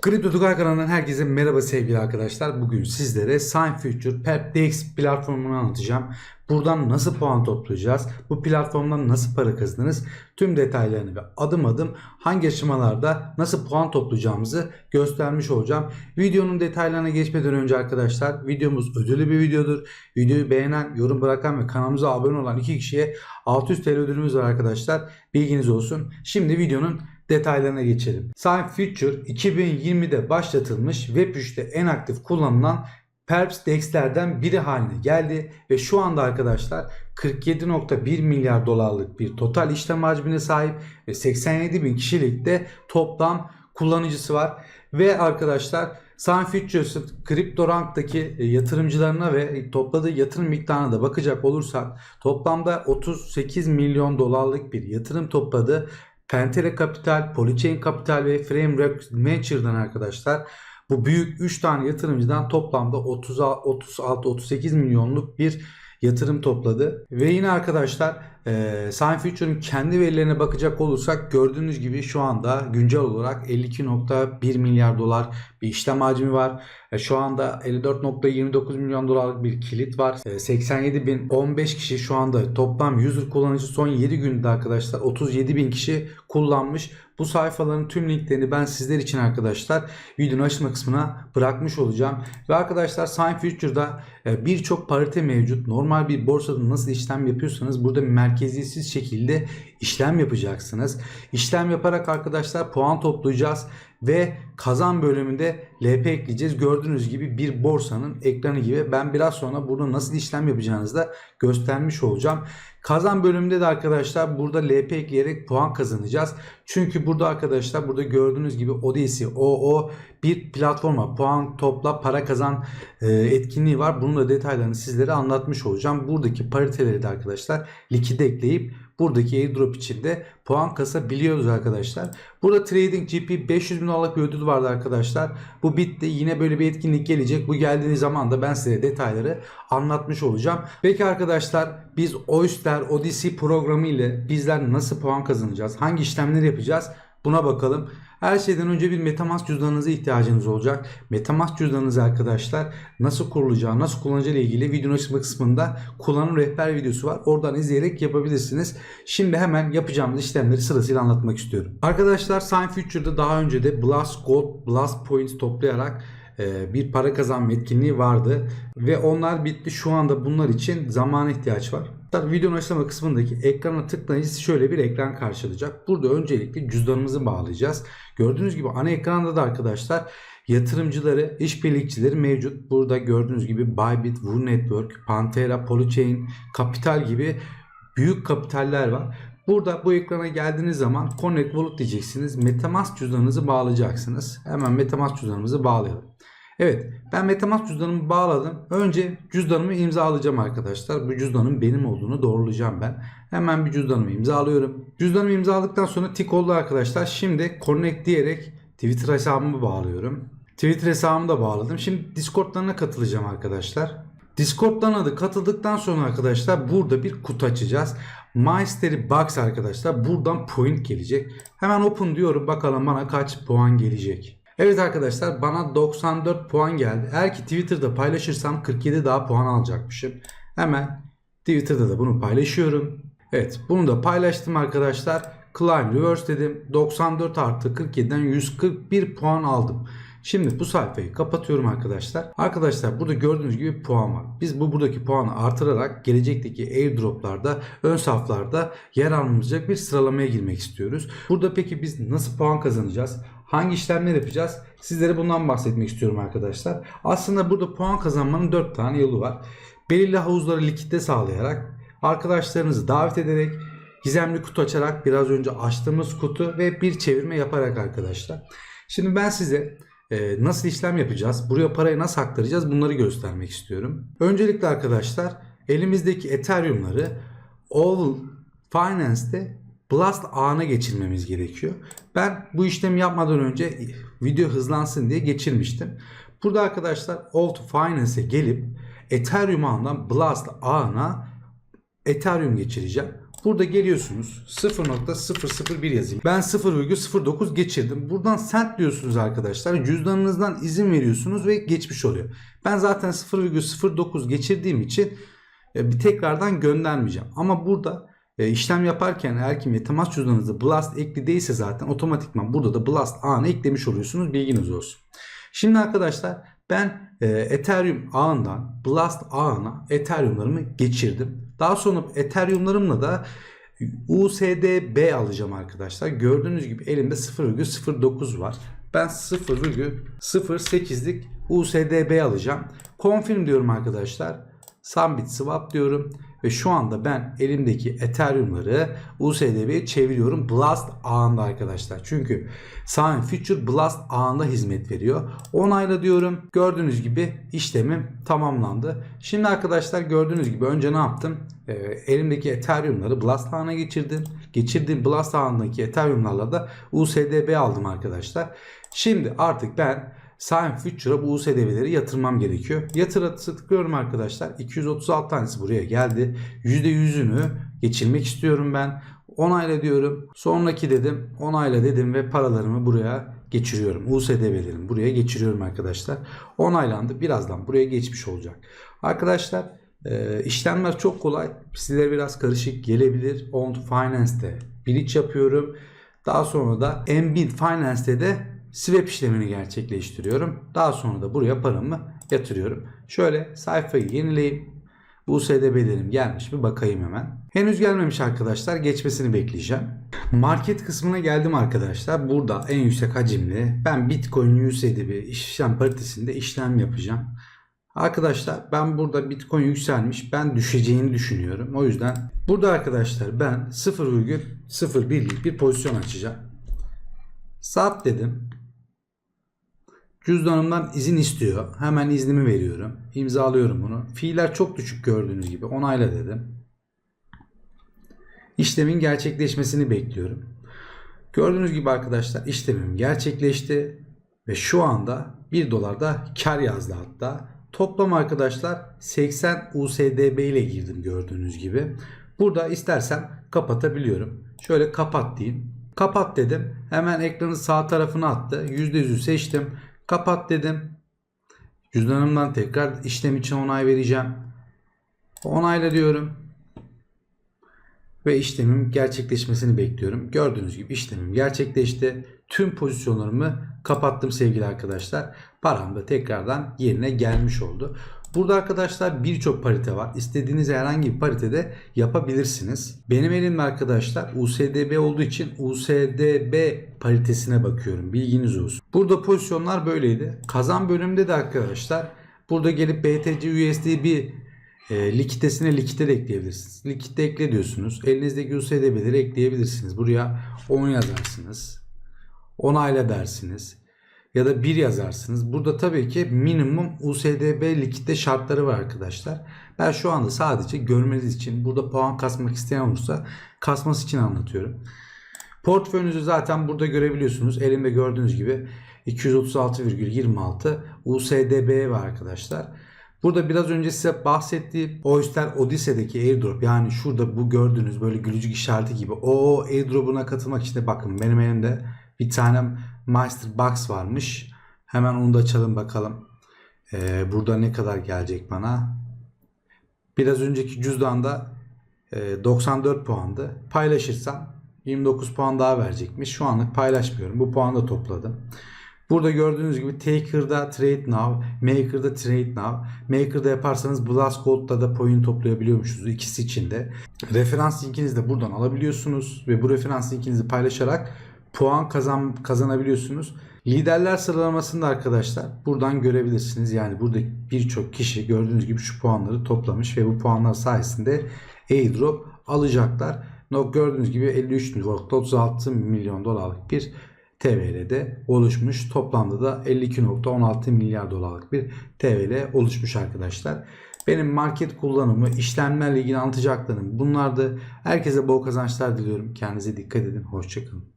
Kripto Tugay kanalından herkese merhaba sevgili arkadaşlar. Bugün sizlere Sign Future Perp DX platformunu anlatacağım. Buradan nasıl puan toplayacağız? Bu platformdan nasıl para kazanırız? Tüm detaylarını ve adım adım hangi aşamalarda nasıl puan toplayacağımızı göstermiş olacağım. Videonun detaylarına geçmeden önce arkadaşlar videomuz ödüllü bir videodur. Videoyu beğenen, yorum bırakan ve kanalımıza abone olan iki kişiye 600 TL ödülümüz var arkadaşlar. Bilginiz olsun. Şimdi videonun detaylarına geçelim. Sign Future 2020'de başlatılmış Web3'te en aktif kullanılan Perps DEX'lerden biri haline geldi ve şu anda arkadaşlar 47.1 milyar dolarlık bir total işlem hacmine sahip ve 87 bin kişilik de toplam kullanıcısı var. Ve arkadaşlar Sign Futures'ın CryptoRank'taki yatırımcılarına ve topladığı yatırım miktarına da bakacak olursak toplamda 38 milyon dolarlık bir yatırım topladı. Pentele Capital, Polychain Capital ve Framework Venture'dan arkadaşlar bu büyük 3 tane yatırımcıdan toplamda 36-38 milyonluk bir yatırım topladı. Ve yine arkadaşlar e, Sign Future'ın kendi verilerine bakacak olursak gördüğünüz gibi şu anda güncel olarak 52.1 milyar dolar bir işlem hacmi var. E, şu anda 54.29 milyon dolarlık bir kilit var. E, 87 bin 15 kişi şu anda toplam user kullanıcı son 7 günde arkadaşlar 37 bin kişi kullanmış. Bu sayfaların tüm linklerini ben sizler için arkadaşlar videonun açma kısmına bırakmış olacağım. Ve arkadaşlar Sign Future'da e, birçok parite mevcut. Normal bir borsada nasıl işlem yapıyorsanız burada merkeziyetsiz şekilde işlem yapacaksınız. İşlem yaparak arkadaşlar puan toplayacağız ve kazan bölümünde LP ekleyeceğiz. Gördüğünüz gibi bir borsanın ekranı gibi. Ben biraz sonra burada nasıl işlem yapacağınızı da göstermiş olacağım. Kazan bölümünde de arkadaşlar burada LP ekleyerek puan kazanacağız. Çünkü burada arkadaşlar burada gördüğünüz gibi Odyssey OO bir platforma puan topla para kazan e, etkinliği var. Bunun da detaylarını sizlere anlatmış olacağım. Buradaki pariteleri de arkadaşlar likide ekleyip buradaki airdrop içinde puan kasabiliyoruz arkadaşlar. Burada Trading GP 500 bin dolarlık bir ödül vardı arkadaşlar. Bu bitti. Yine böyle bir etkinlik gelecek. Bu geldiği zaman da ben size detayları anlatmış olacağım. Peki arkadaşlar biz Oyster Odyssey programı ile bizler nasıl puan kazanacağız? Hangi işlemleri yapacağız? Buna bakalım. Her şeyden önce bir Metamask cüzdanınıza ihtiyacınız olacak. Metamask cüzdanınızı arkadaşlar nasıl kurulacağı, nasıl kullanacağı ile ilgili videonun açıklama kısmında kullanım rehber videosu var. Oradan izleyerek yapabilirsiniz. Şimdi hemen yapacağımız işlemleri sırasıyla anlatmak istiyorum. Arkadaşlar Sign Future'da daha önce de Blast Gold, Blast Points toplayarak bir para kazanma etkinliği vardı ve onlar bitti. Şu anda bunlar için zamana ihtiyaç var. Videonun açıklama kısmındaki ekrana tıklayınca şöyle bir ekran karşılayacak. Burada öncelikle cüzdanımızı bağlayacağız. Gördüğünüz gibi ana ekranda da arkadaşlar yatırımcıları, işbirlikçileri mevcut. Burada gördüğünüz gibi Bybit, Woo Network, Pantera, Polychain, Capital gibi büyük kapitaller var. Burada bu ekrana geldiğiniz zaman Connect Wallet diyeceksiniz. Metamask cüzdanınızı bağlayacaksınız. Hemen Metamask cüzdanımızı bağlayalım. Evet ben Metamask cüzdanımı bağladım. Önce cüzdanımı imzalayacağım arkadaşlar. Bu cüzdanın benim olduğunu doğrulayacağım ben. Hemen bir cüzdanımı imzalıyorum. Cüzdanımı imzaladıktan sonra tik oldu arkadaşlar. Şimdi Connect diyerek Twitter hesabımı bağlıyorum. Twitter hesabımı da bağladım. Şimdi Discord'larına katılacağım arkadaşlar. Discord'dan adı katıldıktan sonra arkadaşlar burada bir kutu açacağız. Mystery Box arkadaşlar. Buradan point gelecek. Hemen open diyorum. Bakalım bana kaç puan gelecek. Evet arkadaşlar bana 94 puan geldi. Eğer ki Twitter'da paylaşırsam 47 daha puan alacakmışım. Hemen Twitter'da da bunu paylaşıyorum. Evet bunu da paylaştım arkadaşlar. Climb Reverse dedim. 94 artı 47'den 141 puan aldım. Şimdi bu sayfayı kapatıyorum arkadaşlar. Arkadaşlar burada gördüğünüz gibi puan var. Biz bu buradaki puanı artırarak gelecekteki airdroplarda ön saflarda yer almayacak bir sıralamaya girmek istiyoruz. Burada peki biz nasıl puan kazanacağız? Hangi işlemler yapacağız? Sizlere bundan bahsetmek istiyorum arkadaşlar. Aslında burada puan kazanmanın 4 tane yolu var. Belirli havuzları likitte sağlayarak, arkadaşlarınızı davet ederek, gizemli kutu açarak, biraz önce açtığımız kutu ve bir çevirme yaparak arkadaşlar. Şimdi ben size e, nasıl işlem yapacağız, buraya parayı nasıl aktaracağız bunları göstermek istiyorum. Öncelikle arkadaşlar elimizdeki Ethereum'ları All Finance'te Blast ağına geçirmemiz gerekiyor. Ben bu işlemi yapmadan önce video hızlansın diye geçirmiştim. Burada arkadaşlar Alt Finance'e gelip Ethereum ağından Blast ağına Ethereum geçireceğim. Burada geliyorsunuz 0.001 yazayım. Ben 0,09 geçirdim. Buradan sent diyorsunuz arkadaşlar. Cüzdanınızdan izin veriyorsunuz ve geçmiş oluyor. Ben zaten 0,09 geçirdiğim için e, bir tekrardan göndermeyeceğim. Ama burada e, işlem yaparken eğer ki Metamask cüzdanınızda Blast ekli değilse zaten otomatikman burada da Blast ağını eklemiş oluyorsunuz. Bilginiz olsun. Şimdi arkadaşlar ben e, Ethereum ağından Blast ağına Ethereum'larımı geçirdim. Daha sonra Ethereum'larımla da USDB alacağım arkadaşlar. Gördüğünüz gibi elimde 0,09 var. Ben 0,08'lik USDB alacağım. Confirm diyorum arkadaşlar. Summit swap diyorum. Ve şu anda ben elimdeki Ethereum'ları USDB'ye çeviriyorum Blast ağında arkadaşlar. Çünkü Sign Future Blast ağında hizmet veriyor. Onayla diyorum. Gördüğünüz gibi işlemim tamamlandı. Şimdi arkadaşlar gördüğünüz gibi önce ne yaptım? Ee, elimdeki Ethereum'ları Blast ağına geçirdim. Geçirdiğim Blast ağındaki Ethereum'larla da USDB aldım arkadaşlar. Şimdi artık ben Sign Future'a bu USDB'leri yatırmam gerekiyor. Yatıra tıklıyorum arkadaşlar. 236 tanesi buraya geldi. %100'ünü geçirmek istiyorum ben. Onayla diyorum. Sonraki dedim. Onayla dedim ve paralarımı buraya geçiriyorum. USDB'lerimi buraya geçiriyorum arkadaşlar. Onaylandı. Birazdan buraya geçmiş olacak. Arkadaşlar e, işlemler çok kolay. Sizlere biraz karışık gelebilir. On Finance'te bridge yapıyorum. Daha sonra da Embed Finance'te de swap işlemini gerçekleştiriyorum. Daha sonra da buraya paramı yatırıyorum. Şöyle sayfayı yenileyim. Bu USDB'lerim gelmiş mi bakayım hemen. Henüz gelmemiş arkadaşlar. Geçmesini bekleyeceğim. Market kısmına geldim arkadaşlar. Burada en yüksek hacimli ben Bitcoin USDB işlem paritesinde işlem yapacağım. Arkadaşlar ben burada Bitcoin yükselmiş. Ben düşeceğini düşünüyorum. O yüzden burada arkadaşlar ben 0,01'lik bir pozisyon açacağım. Sat dedim. Cüzdanımdan izin istiyor. Hemen iznimi veriyorum. İmzalıyorum bunu. Fiiller çok düşük gördüğünüz gibi. Onayla dedim. İşlemin gerçekleşmesini bekliyorum. Gördüğünüz gibi arkadaşlar işlemim gerçekleşti. Ve şu anda 1 dolarda kar yazdı hatta. Toplam arkadaşlar 80 USDB ile girdim gördüğünüz gibi. Burada istersem kapatabiliyorum. Şöyle kapat diyeyim. Kapat dedim. Hemen ekranın sağ tarafına attı. %100'ü seçtim. Kapat dedim. Cüzdanımdan tekrar işlem için onay vereceğim. Onayla diyorum. Ve işlemim gerçekleşmesini bekliyorum. Gördüğünüz gibi işlemim gerçekleşti. Tüm pozisyonlarımı kapattım sevgili arkadaşlar. Param da tekrardan yerine gelmiş oldu. Burada arkadaşlar birçok parite var. İstediğiniz herhangi bir paritede yapabilirsiniz. Benim elimde arkadaşlar USDB olduğu için USDB paritesine bakıyorum. Bilginiz olsun. Burada pozisyonlar böyleydi. Kazan bölümünde de arkadaşlar burada gelip BTC USD bir e, likitesine likite de ekleyebilirsiniz. Likite ekle diyorsunuz. Elinizdeki USDB'leri ekleyebilirsiniz. Buraya 10 yazarsınız. Onayla dersiniz ya da 1 yazarsınız. Burada tabii ki minimum USDB likitte şartları var arkadaşlar. Ben şu anda sadece görmeniz için burada puan kasmak isteyen olursa kasması için anlatıyorum. Portföyünüzü zaten burada görebiliyorsunuz. Elimde gördüğünüz gibi 236,26 USDB var arkadaşlar. Burada biraz önce size bahsettiğim Oyster Odyssey'deki airdrop yani şurada bu gördüğünüz böyle gülücük işareti gibi o airdrop'una katılmak için de bakın benim elimde bir tane Master Box varmış. Hemen onu da açalım bakalım. Ee, burada ne kadar gelecek bana. Biraz önceki cüzdanda e, 94 puandı. Paylaşırsam 29 puan daha verecekmiş. Şu anlık paylaşmıyorum. Bu puanı da topladım. Burada gördüğünüz gibi Taker'da Trade Now, Maker'da Trade Now. Maker'da yaparsanız Blast Gold'da da point toplayabiliyormuşuz ikisi için de. Referans linkinizi de buradan alabiliyorsunuz ve bu referans linkinizi paylaşarak puan kazan kazanabiliyorsunuz. Liderler sıralamasında arkadaşlar buradan görebilirsiniz. Yani burada birçok kişi gördüğünüz gibi şu puanları toplamış ve bu puanlar sayesinde airdrop alacaklar. Gördüğünüz gibi 53.36 milyon dolarlık bir TVL'de oluşmuş. Toplamda da 52.16 milyar dolarlık bir TVL oluşmuş arkadaşlar. Benim market kullanımı, işlemlerle ilgili anlatacaklarım bunlardı. Herkese bol kazançlar diliyorum. Kendinize dikkat edin. Hoşçakalın.